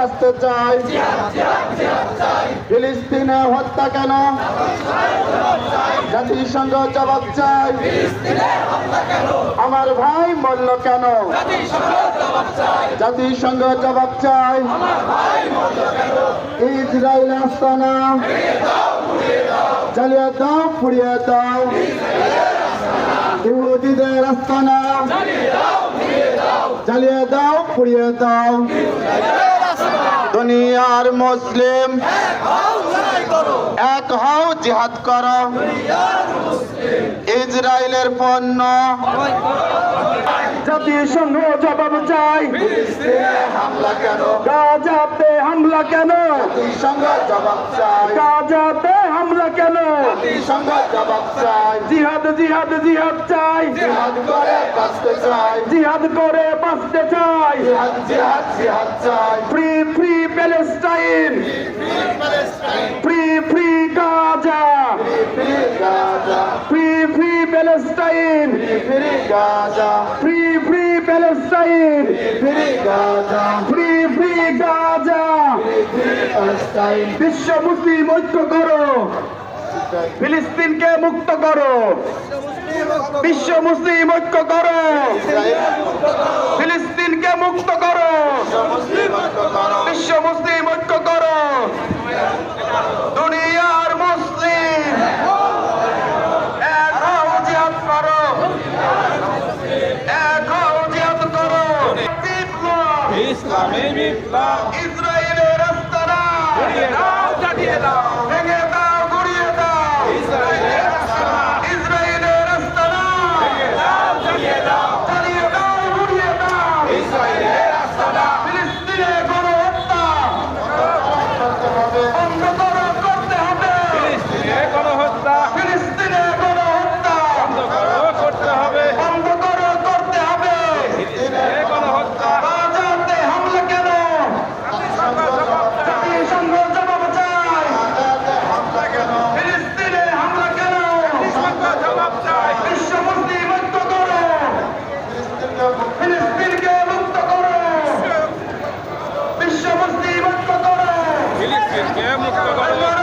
বাঁচতে চাই। ফিলিস্তিনে হত্যা কেন? জাতিসংঘ জবাব চাই। আমার ভাই মরল কেন? জাতিসংঘ জবাব চাই। ইসরায়েল আস্তানা চালিয়ে দাও পুড়িয়ে দাও। ইহুদিদের আস্তানা চালিয়ে দাও পুড়িয়ে দাও। দুনিয়ার মুসলিম। এক হও জিহাদ করো। ইসরায়েলের পণ্য। জাতিসংঘ জবাব চাই। হামলা কেন? গাজাতে হামলা কেন? জাতিসংঘ জবাব চাই গাজাতে হামলা কেন? জিহাদ জিহাদ জিহাদ চাই। জিহাদ করে বাঁচতে চাই। জিহাদ করে বাঁচতে চাই। জিহাদ জিহাদ জিহাদ চাই। Free free Palestine. Free free Gaza. Free Gaza. Free free Palestine. Free Gaza. Free free Palestine. Free Gaza. Free free বিশ্ব মুসলিম ঐক্য করো। ফিলিস্তিনকে মুক্ত করো। বিশ্ব মুসলিম ঐক্য করো। ফিলিস্তিনকে মুক্ত করো। Islam. মুক্ত করো